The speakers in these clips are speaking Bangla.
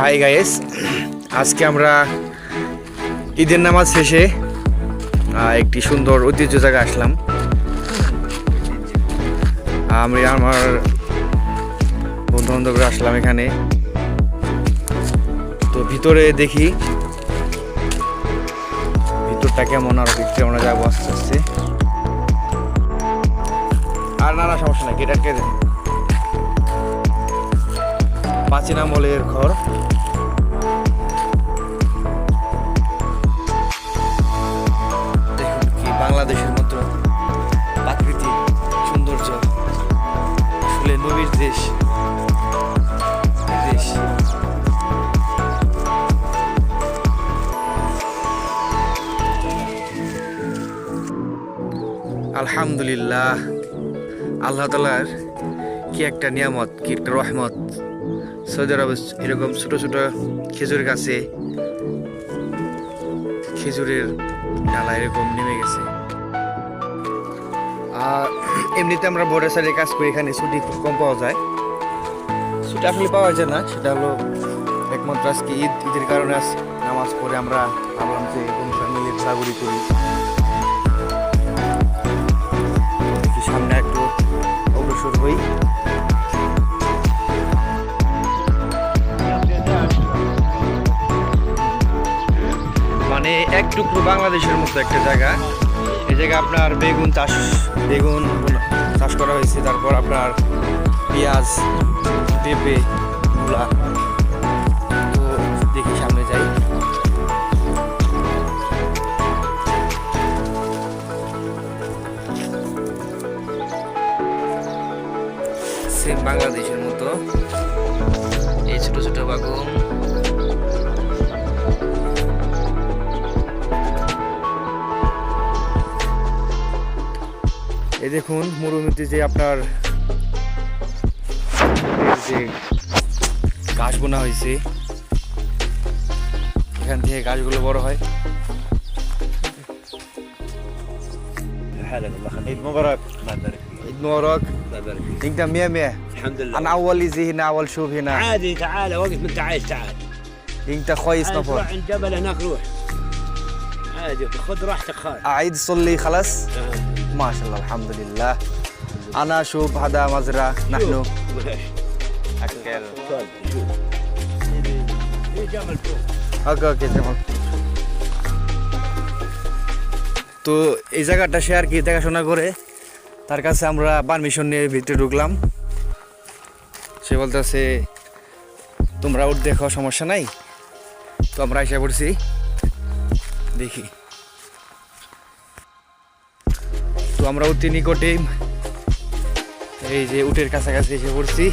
হাই গাইস আজকে আমরা ঈদের নামাজ শেষে একটি সুন্দর ঐতিহ্য জায়গায় আসলাম। আমি আমার বন্ধু বান্ধবরা আসলাম এখানে। তো ভিতরে দেখি, ভিতরটা কেমন, আর ভিতরে আমরা যাব আস্তে আস্তে। আর না না, সমস্যা নাই, গেট আটকে দেন। প্রাচীন আমলের ঘর। দেখুন কি বাংলাদেশের মতো প্রাকৃতিক সৌন্দর্য। আসলে নবীর দেশ। দেশ। আলহামদুলিল্লাহ। আল্লাহ তালার কি একটা নিয়ামত, কি একটা রহমত। সৌদি এরকম ছোট ছোট খেজুর গাছে খেজুরের ডালা এরকম নেমে গেছে। আর এমনিতে আমরা বোর্ডের সাইডে কাজ করি, এখানে ছুটি খুব কম পাওয়া যায়। ছুটি আসলে পাওয়া যায় না, সেটা হলো একমাত্র আজকে ঈদ, ঈদের কারণে আজ নামাজ পড়ে আমরা ভাবলাম যে অনুষ্ঠান মিলে ঘোরাঘুরি করি। সামনে একটু অগ্রসর হই। এক টুকরো বাংলাদেশের মতো একটা জায়গা। এই জায়গায় আপনার বেগুন চাষ বেগুন চাষ করা হয়েছে। তারপর আপনার পেঁয়াজ, পেঁপে, মূলা। তো দেখি সামনে যাই। বাংলাদেশের মতো। এই ছোট ছোট বাগুন। এই দেখুন মরুমিতে যে আপনার যে ঘাস বোনা হয়েছে এখান থেকে গাছগুলো বড় হয় حالك الله يخليك عيد مبارك الله يبارك فيك ঈদ মোবারক الله يبارك فيك ইংটা মিয়া মিয়া الحمد لله انا اول زي هنا اول شوف هنا عادي تعال وقت ما انت عايز تعال انت كويس عايز نفر تروح عند جبل هناك روح عادي خذ راحتك خالص اعيد صلي خلاص মাশাল্লাহ আলহামদুলিল্লাহ। আনা শুভ হাদা মাজরা নাহনু। ওকে ওকে তো এই জায়গাটা সে আর কি দেখাশোনা করে? তার কাছে আমরা পারমিশন নিয়ে ভিতরে ঢুকলাম। সে বলতেছে তোমরা উঠ দেখো সমস্যা নাই? তো আমরা এসে পড়ছি। দেখি। আমরা উঠি নিকটে এই যে উটের কাছাকাছি এসে পড়ছি।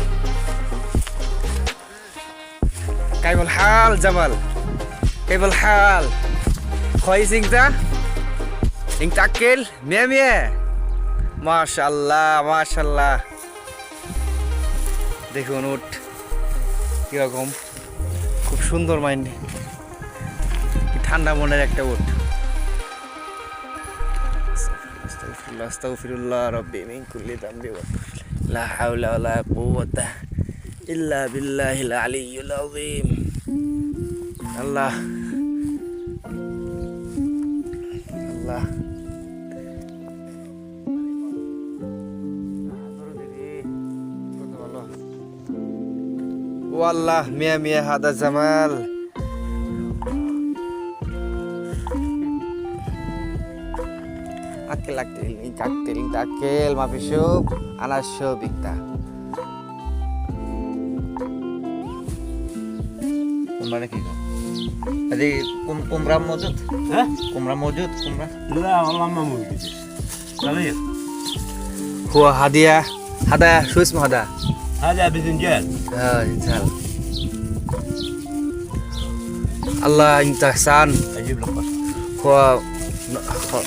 কাইবল হাল, জামাল। কাইবল হাল। খয় সিংটা সিংটা আক্কেল মেয়ে মেয়ে মাশাল্লাহ মাশাল্লাহ। দেখুন উঠ কীরকম। খুব সুন্দর মাইন্ড। ঠান্ডা মনের একটা উঠ الله استغفر الله ربي من كل ذنب لا حول ولا قوة إلا بالله العلي العظيم. الله. الله. والله ميا ميا هذا زمال takil takil takil takil maaf syub ana syubik ta kumra ki adi kum kumra mawjud ha kumra mawjud kumra la Allah ma mawjud tali huwa hadiah hada shu ismu hada hada bizinjal ha injal Allah intahsan ajib lepas huwa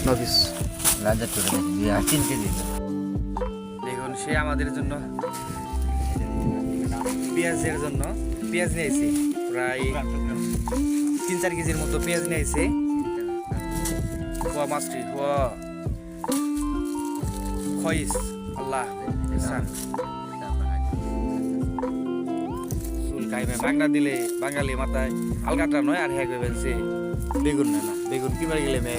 نفس লাজা চলে গেছে দিয়ে তিন কেজি দেখুন, সে আমাদের জন্য, পেঁয়াজের জন্য পেঁয়াজ নিয়েছি। প্রায় তিন চার কেজির মতো পেঁয়াজ নিয়েছি। হুয়া মাছটি হুয়া খয়েস আল্লাহ চুল খাইবে মাগনা দিলে বাঙালি মাথায় আলগাটা নয় আর হ্যাঁ বেগুন না বেগুন কিবার গেলে মে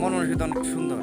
মন অনুষ্ঠিত অনেক সুন্দর।